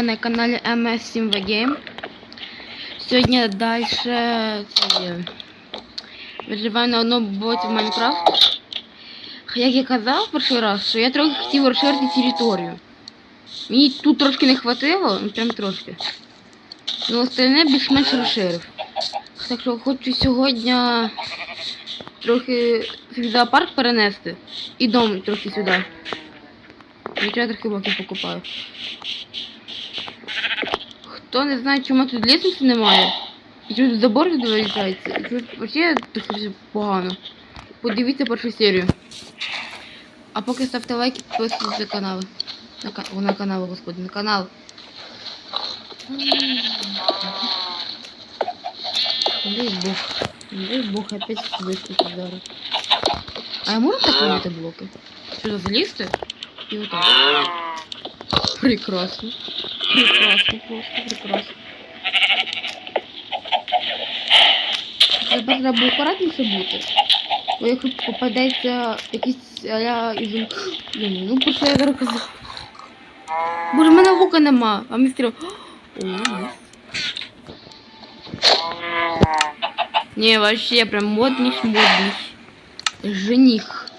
Ви на каналі MS7V Game. Сьогодні далі виживаю на одному боті в Майнкрафт. Як я казав в перший раз, що я трохи хотів розширити територію. Мені тут трошки не хватило, ну прям трошки. Ну, остальне більш-менш розширив. Так що хочу сьогодні трохи свій зоопарк перенести. І дом трохи сюди. Я трохи блоків покупаю. Хто не знає, чому тут лісниці немає, і тут забор відвалюється, і чому взагалі погано. Подивіться першу серію. А поки ставте лайки, підписуйтесь на канал. На, на канал, господи, на канал. Дай Бог. Дай Бог, опять вискочить зараз. А я можу так робити блоки? Сюди залізти? І отак. Прекрасно. Прекрасно, просто прекрасно. Тепер треба акуратніше бути. Бо якщо попадеться якийсь аля із... Ну про що я зараз казав? Боже, в мене лука нема, а мій стріл. О, найс. Не, вообще прям модный модный. Жених.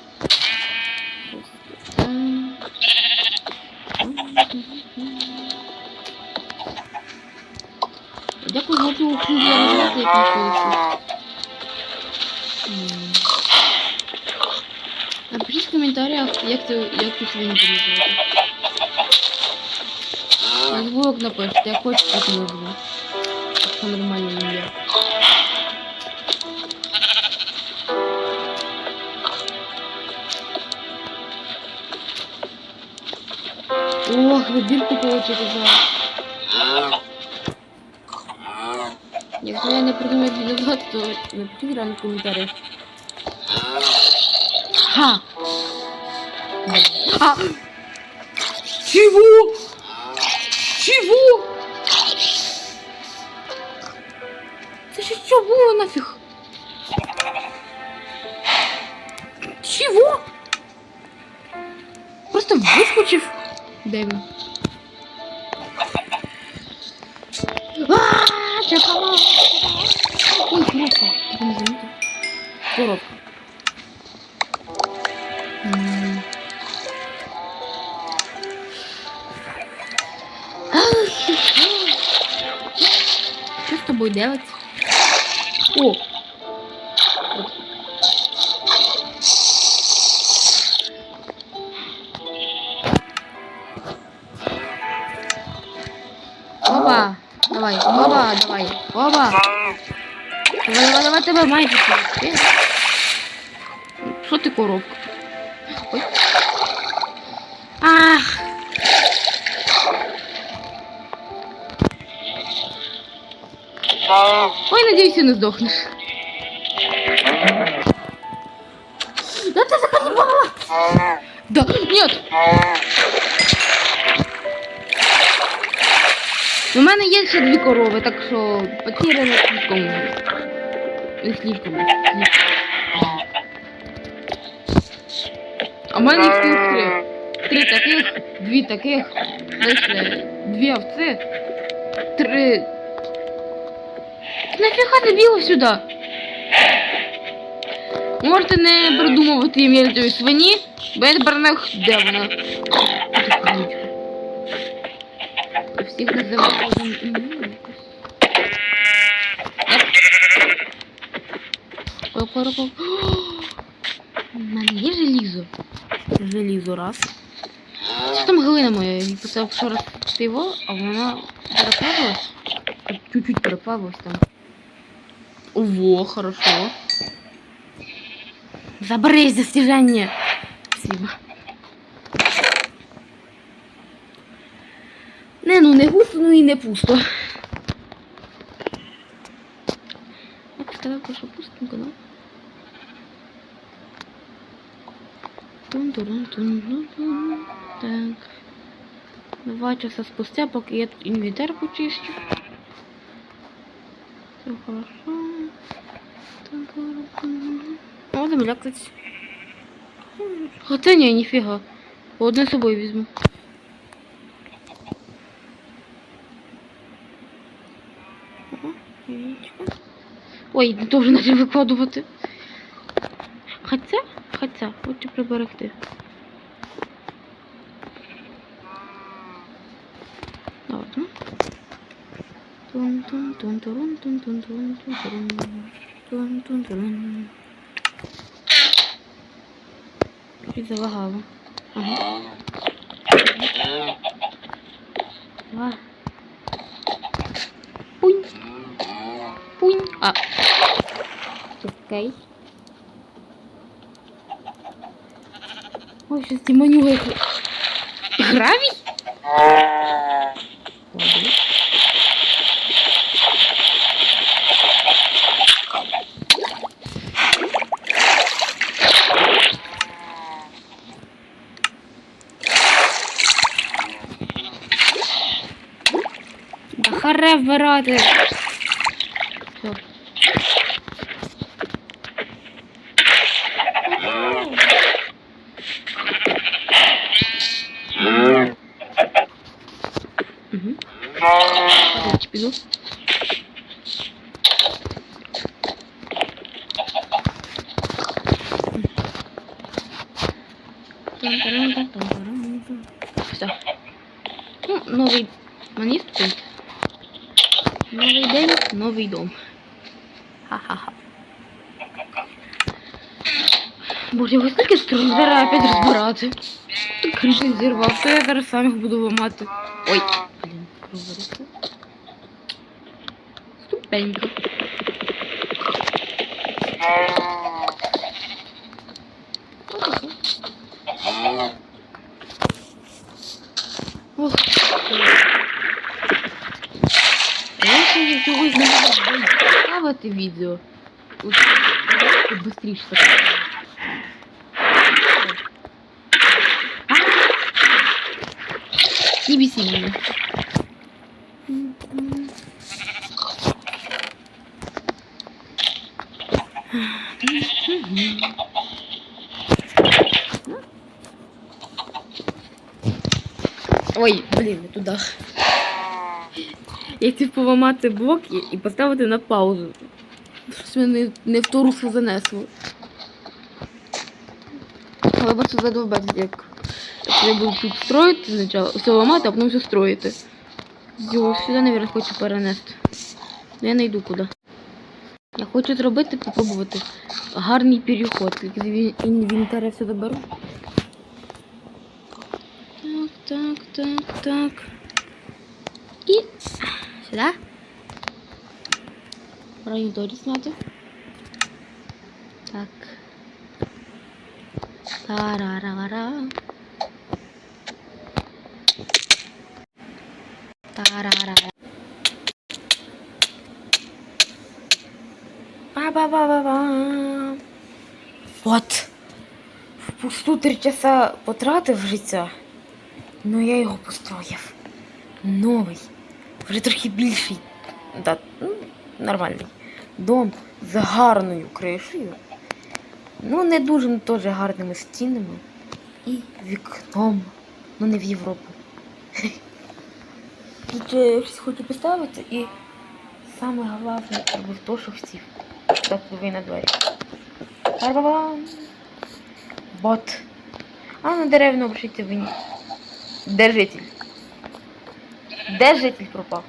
Книгу, як ніколи. Напишіть в коментарях, як ти, як ти свої переживати. На звук напишите, я хочу так можу. Якщо нормальне ім'я. Ох, вибірку получити зараз. Реально в коментарях. Ха! А! Чего? Чего? Це ще що було нафіг? Чего? Просто вискочив. Де Тобою делать? О! Оба! Давай, оба, давай, оба! Давай, давай, давай, майже. Ти- Що ти коробка? Надеюсь, не сдохнешь. Да ты заколебала! Да, нет! У мене є ще дві корови, так що потеря не слишком. Не слишком. А в мене їх цілих три. Три таких, дві таких, дальше дві овці, три. Нафіга ти біла сюди? Можете не придумувати ім'я цієї свині, бо я тепер не де вона. Я всіх називаю якось. У мене є желізо. Желізо раз. Що там глина моя? Я писав, раз його, а вона переплавилась. Чуть-чуть переплавилась там. Ого, хорошо. Заберись достижение. Спасибо. Не, ну не густо, ну і не пусто. Я представляю, що пустенько, да? Тун-тун-тун-тун-тун. Так. Два часа спустя, поки я тут інвентар почищу. Все хорошо. О, замлякать. Хотя ні, ніфіга. Одне з собою візьму. Ой, не дуже наче викладувати. Хоча, хоча, хочу приберегти. Ладно. Тун-тун-тун-тун-тун-тун-тун-тун. Тун-тун-тун-турун-тун-тун-тун-тун-тун-тун. Чуть залагало. Ага. Два. Пунь. Пунь. А. Чекай. Ой, сейчас демонюга. Гравий? Ладно. Да Все. Угу. Все. Ну, новий маніст тут. Новий день, новий дом. Ха-ха-ха. Боже, стільки струн зараз опять розбирати. Тут криші я зараз сам їх буду ламати. Ой, блін, провалився. Ступенько. ставити відео, от швидше так. А! Не беси меня. Ой, блін, не туди. Я хотів поламати блоки і поставити на паузу. Щось мене не в ту русло занесло. Але просто задовбати, як я буду тут строїти спочатку, все ламати, а потім все строїти. Його сюди, мабуть, хочу перенести. Ну, Я не йду куди. Я хочу зробити, попробувати гарний переход. Як з інвентаря все доберу. Так, так, так, так. І сюди. Моніторі зняти. Так. Тарарара. Тарарара. Ба-ба-ба-ба-ба. От. Впусту три часа потратив життя. Ну я його построїв. Новий. Вже трохи більший. Да, ну, нормальний. Дом з гарною кришею. Ну, не дуже ну, теж гарними стінами. І вікном. Ну, не в Європу. Тут е, щось хочу поставити і саме головне, аби то, що хотів. Так ви на двері. Ба-ба-бам. Бот. А на деревну обращайте ви. Де житель? Де житель пропав?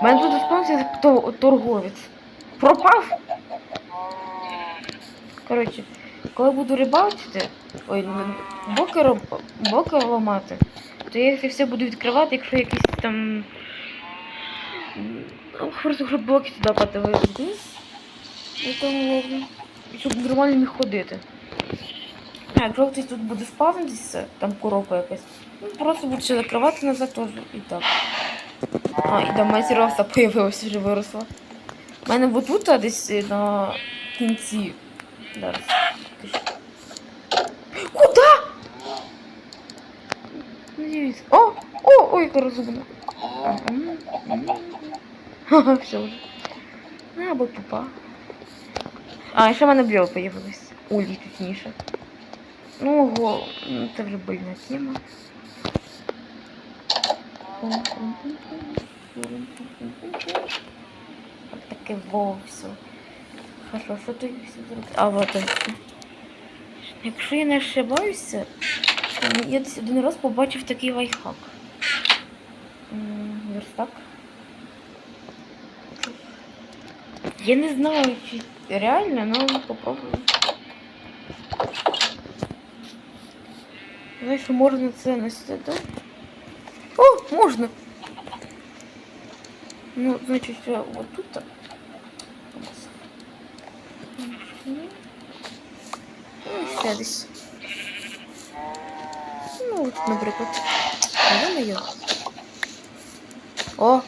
У мене тут заспавнився то- торговець. Пропав? Коротше, коли буду рибачити, ой, ну, боки, боки ламати, то я це все буду відкривати, якщо якісь там. ну, Просто блоки сюди подивилися. І ловлю. І щоб нормально міг ходити. А, хтось тут буде спавнитися, там коробка якась, ну просто буду ще закривати назад теж і так. А, і там майже роста появилася, вже виросла. У мене отут десь е, на кінці. Зараз. Куда? О! О! Ой, яка розумна. Ха-ха, все вже. А, або тупа. А, ще в мене брьо появилось. Улі точніше. Ну, ого, ну, це вже больна тема. Так, так, таке во все. Хорошо, що ти зробити? А вот. Якщо я не ошибаюся, я десь один раз побачив такий лайфхак. Верстак. Я не знаю, чи реально, но попробую. Знаєш, можна це носити, да? О, можна! Ну, значить, я вот тут. так. Ну, десь. Ну, от, наприклад. Йо-моє. О,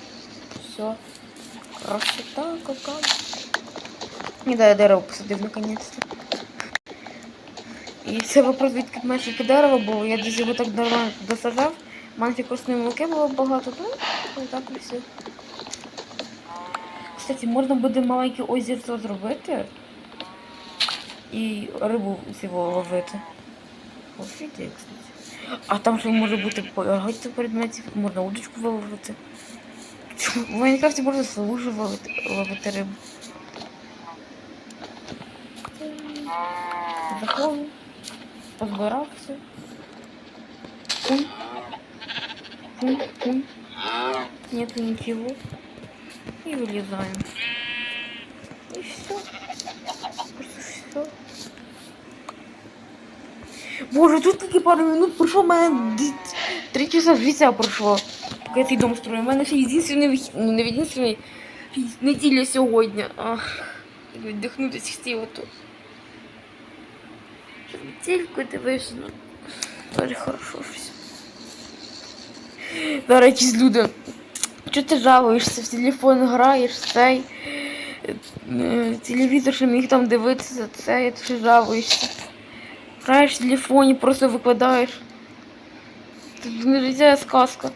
все. Красота какая. Не да, я дерево посадив наконец-то. І це вопрос відки менше таке дерево було. Я десь його так нормально досажав. Манфікусної муки було багато. Ну, так і все. Кстати, можна буде маленьке озерце зробити і рибу цього ловити. Офігеть, кстати. А там ще може бути багато предметів, можна удочку виловити. В Майнкрафті можна служу ловити, ловити рибу. Заходжу, позбирав все. Пум. Пум, пум. Нету ничего. И вылезаем. И все. Все. Боже, тут таки пару минут пройшло, у мене д- три часа життя пройшло. Поки я цей дом строю. У мене ще єдинственний вихід, ну не єдинственний, неділя сьогодні. Ах, віддихнутися хотіла тут. Тільки дивишся, ну, хорошо все. Зараз якісь люди. Чого ти жалуєшся? В телефон граєш, цей. е, Телевізор, що міг там дивитися, це, ти ще жалуєшся. Граєш в телефоні, просто викладаєш. Це не життя, сказка.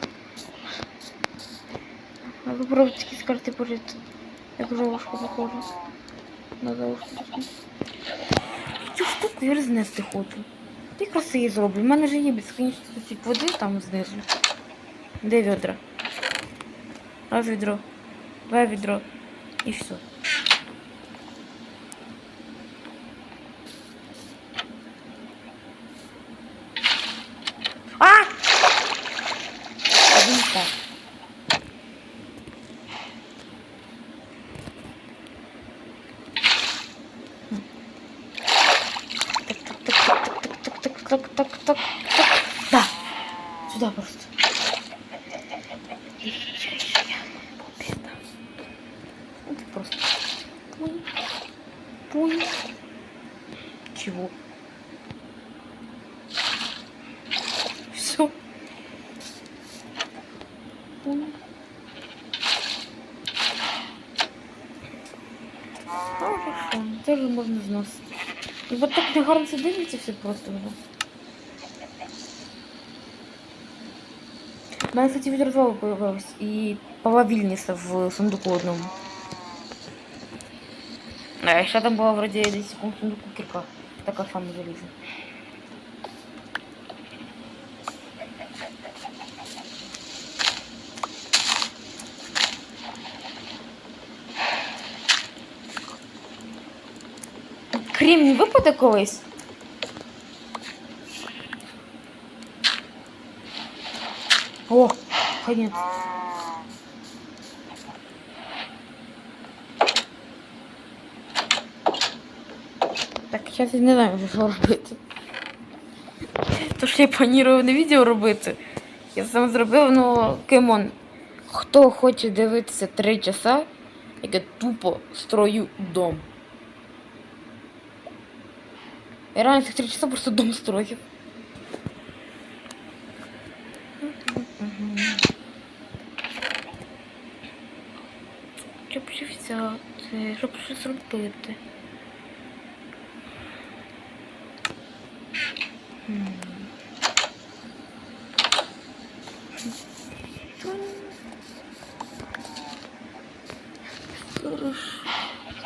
А попробуй такі з карти пожити. Як золушка похоже. На таку. Цю штуку я рознести хочу. Ти краси її зроблю. У мене вже є безконечно води там знизу. Де відра? Раз відро. Два відро. І все. І так негарно це дивиться все просто воно. У мене, кстати, відразу появилось і повільніше в сундуку одному. А ще там була вроді секунд в сундуку кірка. Така сама залізна. Не випаде колись? О, конец. Так, зараз я не знаю, що робити. То що я планував не відео робити. Я сам зробив, ну, кемон. Хто хоче дивитися 3 часа, як я тупо строю дом. Я реально цих три часа просто дом строил. Що б ще взяти? Що б ще зробити?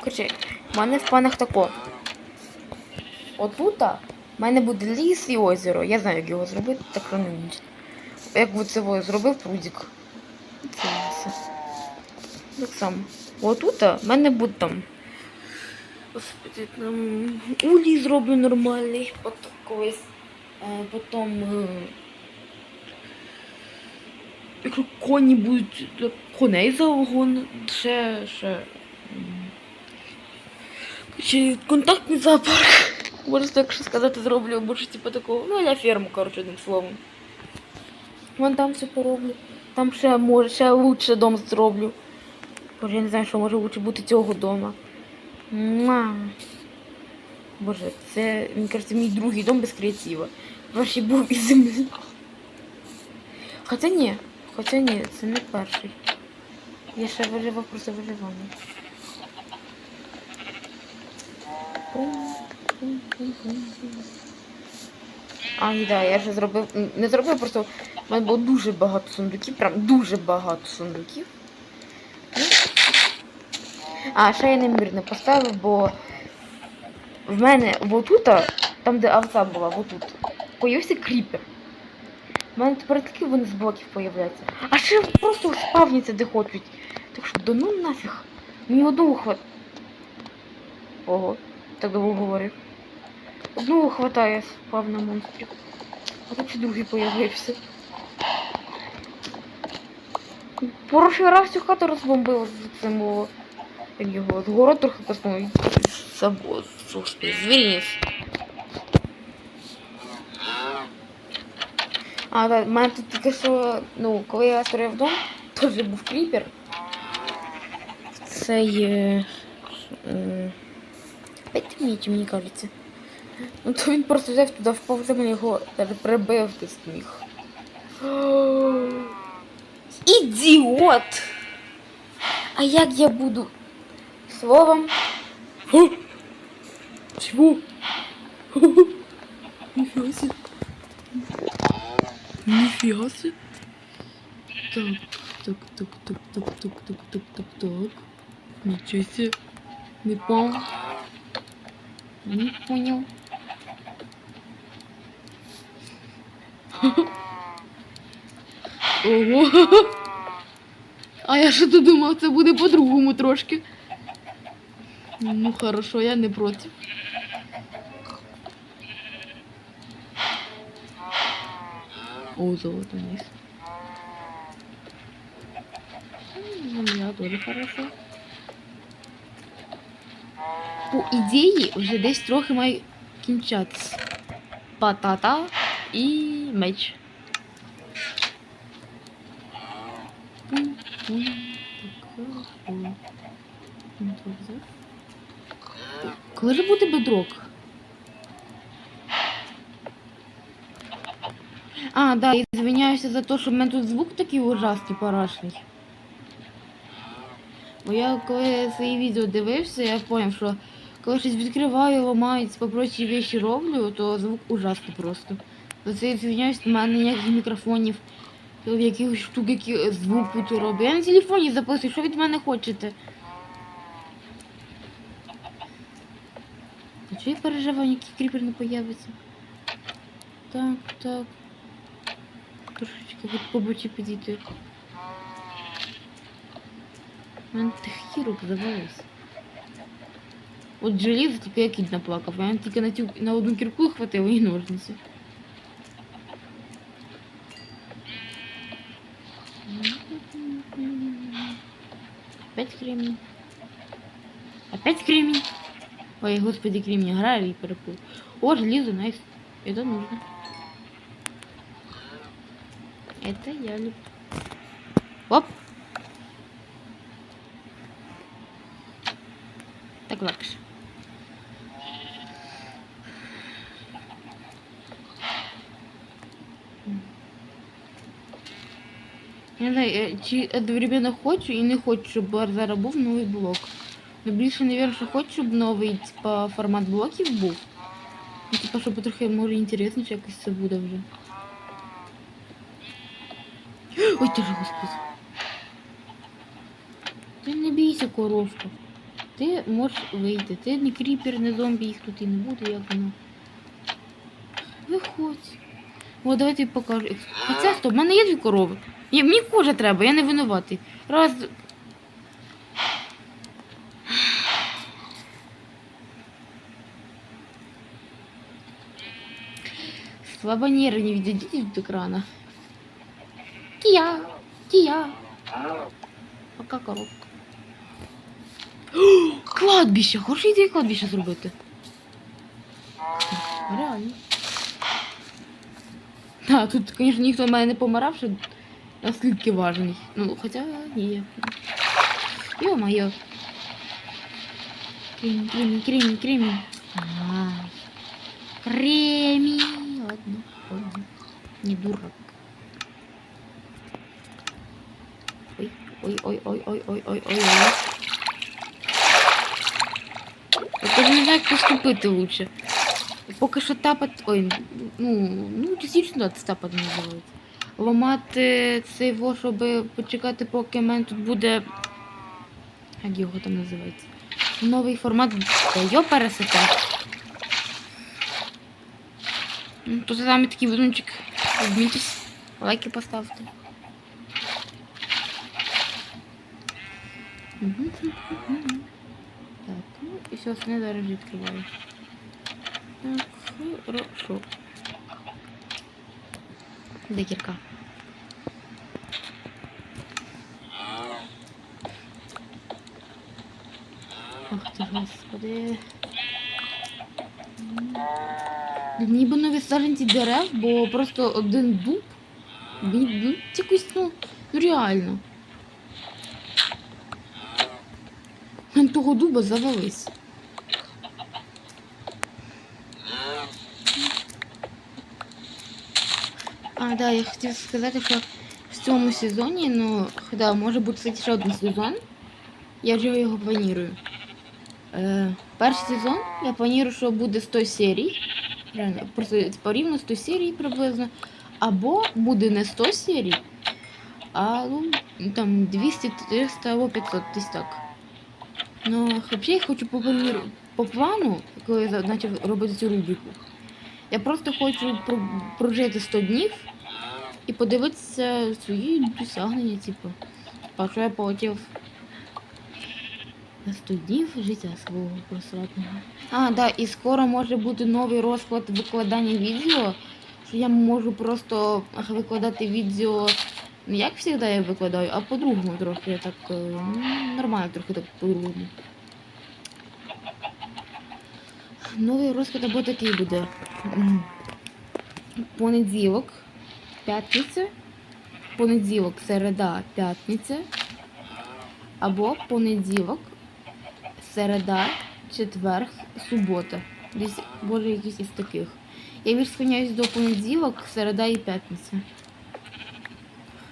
Короче, в мене в планах тако. Отута в мене буде ліс і озеро. Я знаю, як його зробити, так що. Як би це зробив прудик. Це все. Так само. Отут в мене буде там. Господи, там улій зроблю нормальний, потім колись. Е, потім. Е, якщо коні будуть коней за вагон, ще, ще. Чи контактний зоопарк. Можна так що сказати, зроблю, щось типу такого. Ну, я ферму, коротше, одним словом. Вон там все пороблю. Там ще може, ще лучше дом зроблю. Боже, я не знаю, що може лучше бути цього дома. Муа. Боже, це, мені кажеться, мій другий дом без креатива. Перший був із землі. Хоча ні, хоча ні, це не перший. Я ще виживав просто виживання. А, і да, я вже зробив. Не зробив, просто в мене було дуже багато сундуків, прям дуже багато сундуків. А, ще я немірно поставив, бо в мене отута, там де овца була, отут, появився кріпер. У мене тепер такі вони з блоків появляються. А ще просто спавняться де хочуть. Так що, да ну нафіг. Мені одного хват. Ого, так довго говорив. Одного хватає спавна монстрів. А тут другий появився. Прошлий раз цю хату розбомбила з цим його з город трохи коснули. Забув, господи, звіріс. А, в мене тут тільки що, ну, коли я створив дом, теж був кріпер. Цей. Е, е, П'ять мені кажеться. Ну то він просто взяв туди впав за мене його прибив ти сміх. Ідіот! А як я буду словом? Чего? Нифига себе. Нифига себе. Так, так, так, так, так, так, так, так, так, так. Ничего себе. Не понял. Не понял. Ого. А я що то думав, це буде по-другому трошки. Ну хорошо, я не проти. О, золото низ. Земля тоже хорошо. По ідеї, вже десь трохи має кінчатися. Патата і меч. Коли ж буде бедрок? А, да, і звиняюся за те, що в мене тут звук такий ужасний, парашний. Бо я коли свої відео дивився, я зрозумів, що коли щось відкриваю, ламаю, попрочі речі роблю, то звук ужасний просто. За це я звиняюсь, немає ніяких мікрофонів, якихось штук, які звук тут роблю. Я на телефоні записую, що від мене хочете. А чого я переживаю, який кріпер не появиться? Так, так. Трошечки от по підійти. У мене тих хірок завелось. От желізо тільки я кіт наплакав. Я тільки на, тю, на одну кірку хватило і ножниці. Опять кремень. Опять кремень. Ой, господи, кремень, граю и перепутал. О, железо, найс. Это нужно. Это я люблю. Оп. Так легше. Я не знаю, я одновременно хочу і не хочу, щоб зараз був новий блок. Ну більше, що хочу, щоб новий типа, формат блоків був. Ну, типа, щоб трохи може інтересніше якось це буде вже. Ой, ти ж господи. Ти не бійся, коровка. Ти можеш вийти. Ти не кріпер, не зомбі, їх тут і не буде, як воно. Виходь. О, давайте я покажу. А це стоп, в мене є дві корови. Я, мені кожа треба, я не винуватий. Раз. Слабо Слабонервнее, видите, от экрана. Кия! Кия! Пока коробка. Кладбище! Хороша ідея кладбище зробити. Реально. Да, тут, конечно, никто в не помирав, що наскільки важный. Ну, хоча ні. Йо-моє. Крім, крім, крім, Крем. Крім. Не дурак. Ой, ой, ой, ой, ой, ой, ой, ой, ой. Я не знаю, як поступити лучше. Поки що тапати. Ой, ну, ну, частично це тапати називається. Ламати цей во, щоб почекати, поки в мене тут буде. Як його там називається? Новий формат. Та йо пересете. Ну, то саме такий везунчик. Обнитесь. Лайки поставьте. Так, ну и все, остальные дорожи открываю. Так, хорошо. Да кирка. Ох ты, господи. Ніби нові саджанці дерев, бо просто один дуб. Ну, якось, ну, реально. Мен того дуба завелись. А, да, я хотів сказати, що в цьому сезоні, ну, да, може бути кстати, ще один сезон. Я вже його планую. Е, перший сезон я планую, що буде 100 серій. Просто типа, рівно 100 серій приблизно. Або буде не 100 серій, а ну, там 200, 300 або 500, десь так. Ну, взагалі я хочу по, по плану, коли я почав робити цю рубрику, я просто хочу прожити 100 днів і подивитися свої досягнення, типу. Що я полетів на 100 днів життя свого просратного. А, да, і скоро може бути новий розклад викладання відео, я можу просто викладати відео не як завжди я викладаю, а по-другому трохи. Я так е, ну, нормально трохи так по-другому. Новий розклад або такий буде. Понеділок, п'ятниця, понеділок, середа, п'ятниця. Або понеділок, середа, четверг, субота. Десь, може, якийсь із таких. Я більш склоняюсь до понеділок, середа і п'ятниця.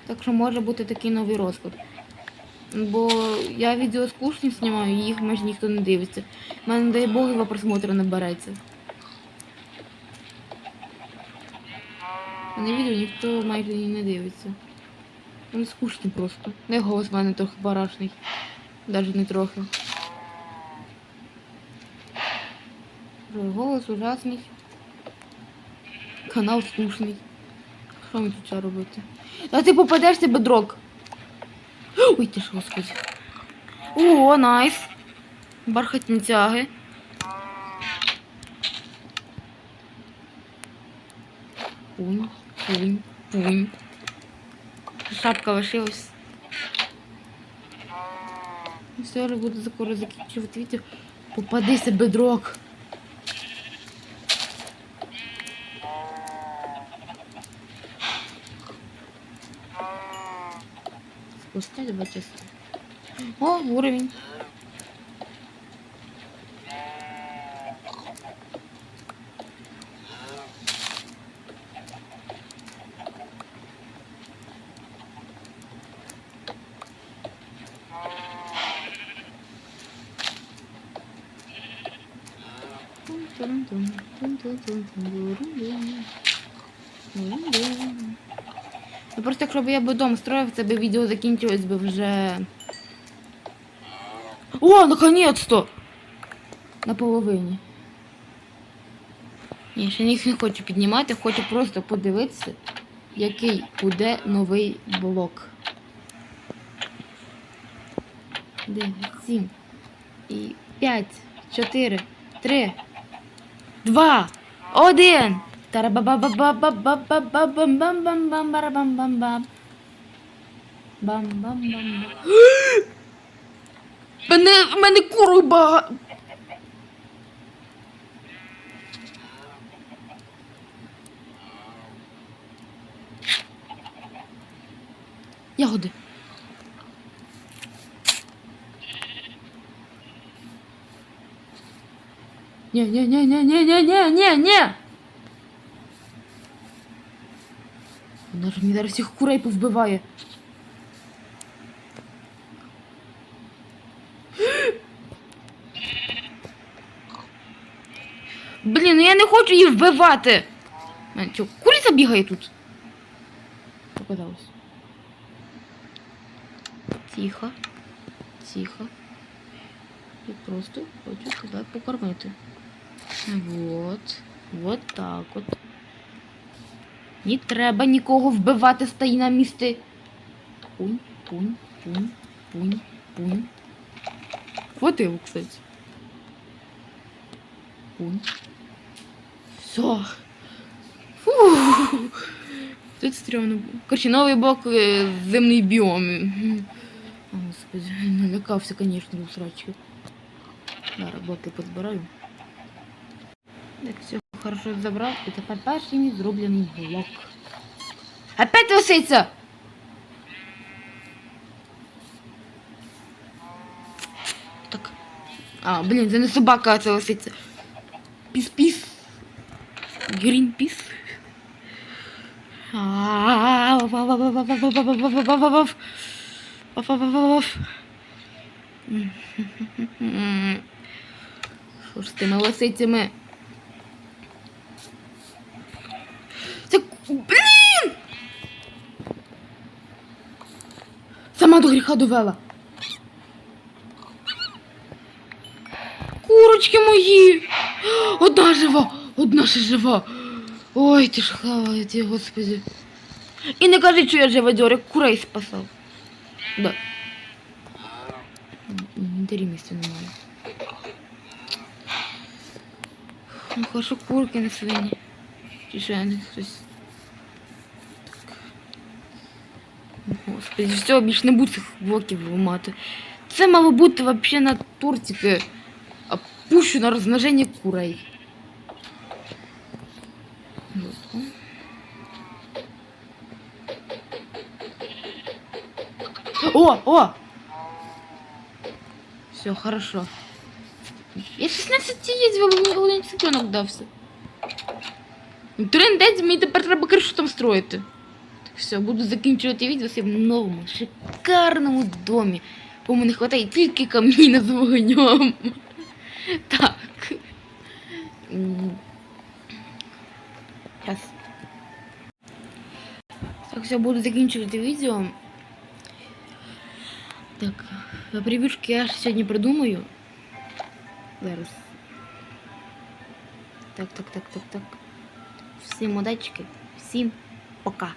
Так що може бути такий новий розклад. Бо я відео скучні знімаю, їх майже ніхто не дивиться. У мене, дай Бог, два просмотри набереться. Мене відео ніхто майже не дивиться. Вони скучні просто. Не голос в мене трохи барашний. Навіть не трохи. Голос ужасний. Канал скучний. Що мені тут робити? Та ти попадешся бедрок. Ой, ти ж господи. О, найс. Бархатні тяги. Пунь, пунь, пунь. Шапка лишилась. Все, я буду скоро закінчувати відео. Попадися, бедрок. Спустя два часа. О, уровень. Ну просто якщо б я би дом строїв, це би відео закінчилось би вже. О, наконец-то! На половині. Ні, ще їх не хочу піднімати, хочу просто подивитися, який буде новий блок. 9, 7 і 5, 4, 3, 2, 1. Тарабабабабабабабабабабабабабабабам. Бам-бам-бам. Мене, мене куру бага... Ягоди. Ні, ні, ні, ні, ні, ні, ні, ні. Вона ж мені зараз всіх курей повбиває. Блін, ну я не хочу її вбивати. Що, куриця бігає тут? Показалось. Тихо. Тихо. Я просто хочу тебе покормити. Вот. Вот так от. Не треба нікого вбивати, стої на місці. Пунь, пунь, пунь, пунь, пунь. Вот его, кстати. Пунь. Все. Фу. Тут стрёмно. Короче, новый блок э, земный биом. О, Господи, налякався, конечно, до срачки. Зараз блоки позбираю. Так, все Хорошо забрав і тепер перший мій зроблений блок. Опять лисиця! Так. А, блін, це не собака, а це лисиця. Піс-піс. Грін-піс. Що ж з тими лисицями? Блін! Сама до гріха довела. Курочки мої! Одна жива! Одна ще жива! Ой, ти ж хлава, ті, господи. І не кажи, що я живодьор, курей спасав. Да. Інвентарі місця немає. Ну, хорошо, курки на свині. Чи ще не хтось. Господи, все, більше не буду цих блоків ламати. Це мало бути взагалі на тортики. А пущу на розмноження курей. Жорстко. О, о! Все, хорошо. Я 16 їздила, бо мені головний цыпленок дався. Ну, Трендець, мені тепер треба кришу там строїти. Все, буду закінчувати відео в новому, шикарному домі. Бо мені не вистачає тільки каміна з вогнем. Так. Зараз. Так, все, буду закінчувати відео. Так, превьюшки я ж сьогодні придумаю. Зараз. Так, так, так, так, так. Всім удачки, всім пока.